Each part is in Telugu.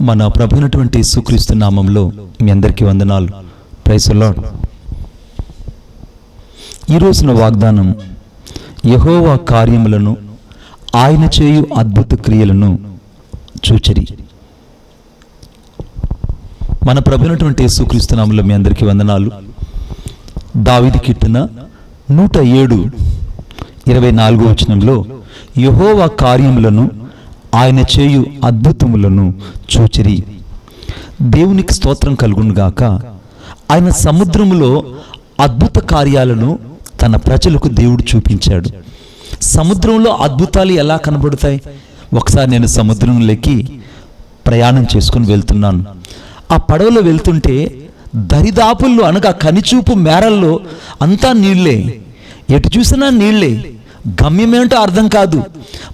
మన ప్రభునటువంటి సుక్రీస్తు నామంలో మీ అందరికీ వందనాలు. ప్రైస్ ఈరోజున ఈ రోజున వాగ్దానం యహోవా కార్యములను ఆయన చేయు అద్భుత క్రియలను చూచరి. మన ప్రభునటువంటి సుక్రీస్తు నామంలో మీ అందరికీ వందనాలు. దావిది కీర్తన నూట ఏడు ఇరవై నాలుగో వచనంలో యహోవా కార్యములను ఆయన చేయు అద్భుతములను చూచిరి. దేవునికి స్తోత్రం కలుగునుగాక ఆయన సముద్రములో అద్భుత కార్యాలను తన ప్రజలకు దేవుడు చూపించాడు. సముద్రంలో అద్భుతాలు ఎలా కనబడతాయి? ఒకసారి నేను సముద్రంలోకి ప్రయాణం చేసుకుని వెళ్తున్నాను. ఆ పడవలో వెళ్తుంటే దరిదాపుల్లో అనగా కనిచూపు మేరల్లో అంతా నీళ్ళే. ఎటు చూసినా గమ్యమేంటో అర్థం కాదు.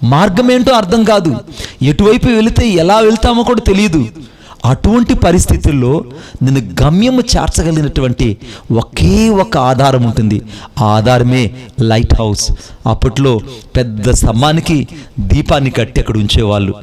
మార్గమేంటో అర్థం కాదు. ఎటువైపు వెళితే ఎలా వెళ్తామో కూడా తెలియదు. అటువంటి పరిస్థితుల్లో నేను గమ్యము చేర్చగలిగినటువంటి ఒకే ఒక ఆధారం ఉంటుంది. ఆ ఆధారమే లైట్ హౌస్. అప్పట్లో పెద్ద స్తంభానికి దీపాన్ని కట్టి అక్కడ ఉంచేవాళ్ళు.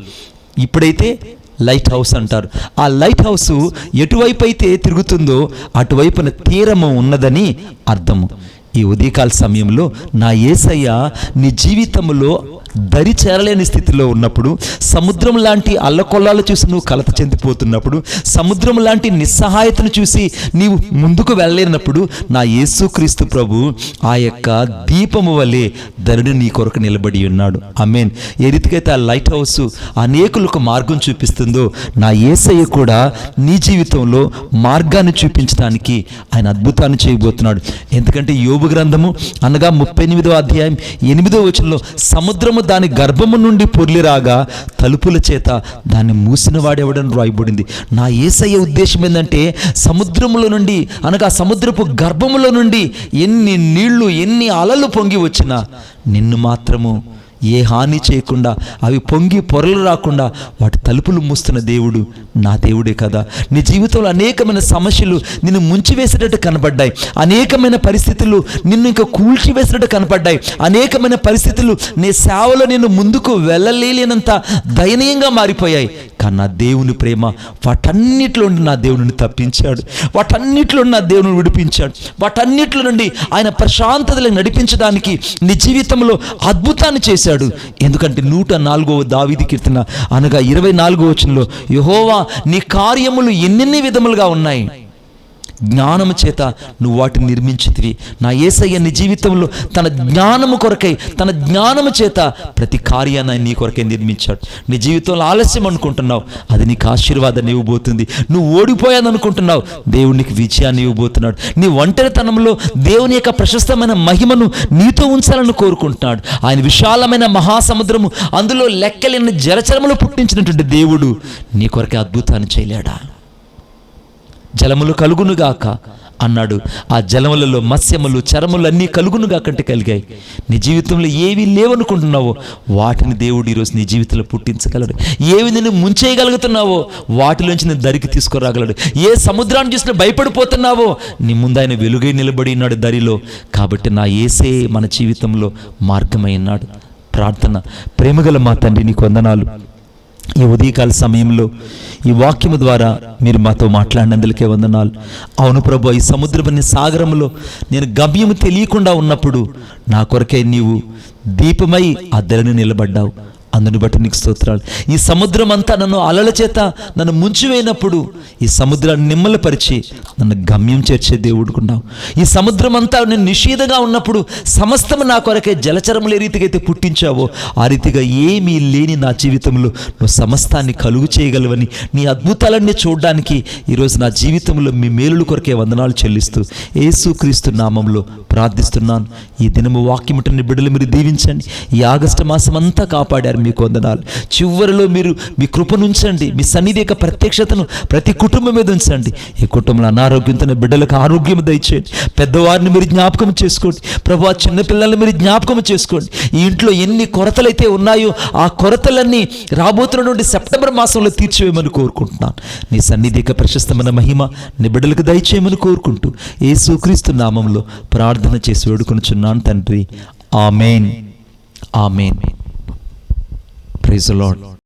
ఇప్పుడైతే లైట్ హౌస్ అంటారు. ఆ లైట్ హౌస్ ఎటువైపు అయితే తిరుగుతుందో అటువైపున తీరము ఉన్నదని అర్థము. ఈ ఉదయకాల సమయంలో నా ఏసయ్య నీ జీవితంలో దరి చేరలేని స్థితిలో ఉన్నప్పుడు సముద్రం లాంటి అల్లకొల్లాలు చూసి నువ్వు కలత చెందిపోతున్నప్పుడు సముద్రం లాంటి నిస్సహాయతను చూసి నీవు ముందుకు వెళ్ళలేనప్పుడు నా యేసుక్రీస్తు ప్రభు ఆ యొక్క దీపము వలె ధరుడు నీ కొరకు నిలబడి ఉన్నాడు. అమేన్ ఏ రీతికైతే ఆ లైట్ హౌస్ అనేకులకు మార్గం చూపిస్తుందో నా ఏసయ్య కూడా నీ జీవితంలో మార్గాన్ని చూపించడానికి ఆయన అద్భుతాన్ని చేయబోతున్నాడు. ఎందుకంటే యోగు గ్రంథము అనగా ముప్పై ఎనిమిదో అధ్యాయం ఎనిమిదో వచనంలో సముద్రము దాని గర్భము నుండి పొర్లిరాగా తలుపుల చేత దాన్ని మూసిన వాడెవడని రాయబడింది నా ఏసయ్య ఉద్దేశం ఏంటంటే సముద్రములో నుండి అనగా సముద్రపు గర్భములో నుండి ఎన్ని నీళ్ళు ఎన్ని అలలు పొంగి వచ్చినా నిన్ను మాత్రము ఏ హాని చేయకుండా అవి పొంగి పొరలు రాకుండా వాటి తలుపులు మూస్తున్న దేవుడు నా దేవుడే కదా. నీ జీవితంలో అనేకమైన సమస్యలు నిన్ను ముంచివేసేటట్టు కనపడ్డాయి అనేకమైన పరిస్థితులు నిన్ను ఇంకా కూల్చివేసినట్టు కనపడ్డాయి అనేకమైన పరిస్థితులు నీ సేవలో నేను ముందుకు వెళ్ళలేనంత దయనీయంగా మారిపోయాయి. కానీ నా దేవుని ప్రేమ వాటన్నిటిలో నుండి నా దేవుని తప్పించాడు. వాటన్నిటిలో నా దేవుని విడిపించాడు. వాటన్నిటిలో నుండి ఆయన ప్రశాంతతలు నడిపించడానికి నీ జీవితంలో అద్భుతాన్ని చేశాడు. ఎందుకంటే నూట నాలుగవ దావిది కీర్తన అనగా ఇరవై నాలుగో వచనంలో యహోవా నీ కార్యములు ఎన్నెన్ని విధములుగా ఉన్నాయి? జ్ఞానము చేత నువ్వు వాటిని నిర్మించితివి. నా ఏసయ్య నీ జీవితంలో తన జ్ఞానము కొరకై తన జ్ఞానము చేత ప్రతి కార్యాన్ని నీ కొరకై నిర్మించాడు. నీ జీవితంలో ఆలస్యం అనుకుంటున్నావు అది నీకు ఆశీర్వాదాన్ని ఇవ్వబోతుంది. నువ్వు ఓడిపోయాను అనుకుంటున్నావు దేవునికి విజయాన్ని ఇవ్వబోతున్నాడు. నీ ఒంటరితనంలో దేవుని యొక్క ప్రశస్తమైన మహిమను నీతో ఉంచాలని కోరుకుంటున్నాడు. ఆయన విశాలమైన మహాసముద్రము అందులో లెక్కలేని జలచరములు పుట్టించినటువంటి దేవుడు నీ కొరకే అద్భుతాన్ని చేయలేడా? జలములు కలుగునుగాక అన్నాడు. ఆ జలములలో మత్స్యములు చరములు అన్నీ కలుగునుగాకంటే కలిగాయి. నీ జీవితంలో ఏవి లేవనుకుంటున్నావో వాటిని దేవుడు ఈరోజు నీ జీవితంలో పుట్టించగలడు. ఏవి నేను ముంచేయగలుగుతున్నావో వాటిలోంచి నేను దరికి తీసుకురాగలడు. ఏ సముద్రాన్ని చూసినా భయపడిపోతున్నావో నీ ముందు ఆయన వెలుగై నిలబడి ఉన్నాడు దరిలో. కాబట్టి నా ఏసే మన జీవితంలో మార్గమై ఉన్నాడు. ప్రార్థన. ప్రేమగల మా తండ్రి నీకు వందనాలు. ఈ ఉదయకాల సమయంలో ఈ వాక్యము ద్వారా మీరు మాతో మాట్లాడినందులకే వందనాలు. అవును ప్రభు ఈ సముద్రపు సాగరంలో నేను గమ్యము తెలియకుండా ఉన్నప్పుడు నా కొరకే నీవు దీపమై అద్దరిని నిలబడ్డావు. అందుని బట్టి నీకు స్తోత్రాలు. ఈ సముద్రం అంతా నన్ను అలల చేత నన్ను ముంచివేయినప్పుడు ఈ సముద్రాన్ని నిమ్మలపరిచి నన్ను గమ్యం చేర్చే దేవుడుకున్నావు ఈ సముద్రం అంతా నేను నిషేధంగా ఉన్నప్పుడు సమస్తము నా కొరకే జలచరములు ఏ రీతిగా అయితే పుట్టించావో ఆ రీతిగా ఏమీ లేని నా జీవితంలో నువ్వు సమస్తాన్ని కలుగు చేయగలవని నీ అద్భుతాలన్నీ చూడడానికి ఈరోజు నా జీవితంలో మీ మేలుల కొరకే వందనాలు చెల్లిస్తూ ఏసుక్రీస్తు నామంలో ప్రార్థిస్తున్నాను. ఈ దినము వాక్యముటని బిడ్డలు మీరు దీవించండి. ఈ ఆగస్టు మాసం అంతా కాపాడారు మీకు వందనాలు. చివరిలో మీరు మీ కృపను ఉంచండి మీ సన్నిధి యొక్క ప్రత్యక్షతను ప్రతి కుటుంబం మీద ఉంచండి. ఈ కుటుంబంలో అనారోగ్యంతో బిడ్డలకు ఆరోగ్యం దయచేయండి. పెద్దవారిని మీరు జ్ఞాపకం చేసుకోండి. ప్రభు చిన్నపిల్లల్ని మీరు జ్ఞాపకం చేసుకోండి. ఈ ఇంట్లో ఎన్ని కొరతలైతే ఉన్నాయో ఆ కొరతలన్నీ రాబోతున్నటువంటి సెప్టెంబర్ మాసంలో తీర్చివేయమని కోరుకుంటున్నాను. నీ సన్నిధి యొక్క ప్రశస్తమైన మహిమ నీ బిడ్డలకు దయచేయమని కోరుకుంటూ ఏసుక్రీస్తు నామంలో ప్రార్థన చేసి వేడుకొనుచున్నాను తండ్రి. Amen. Amen. is the Lord.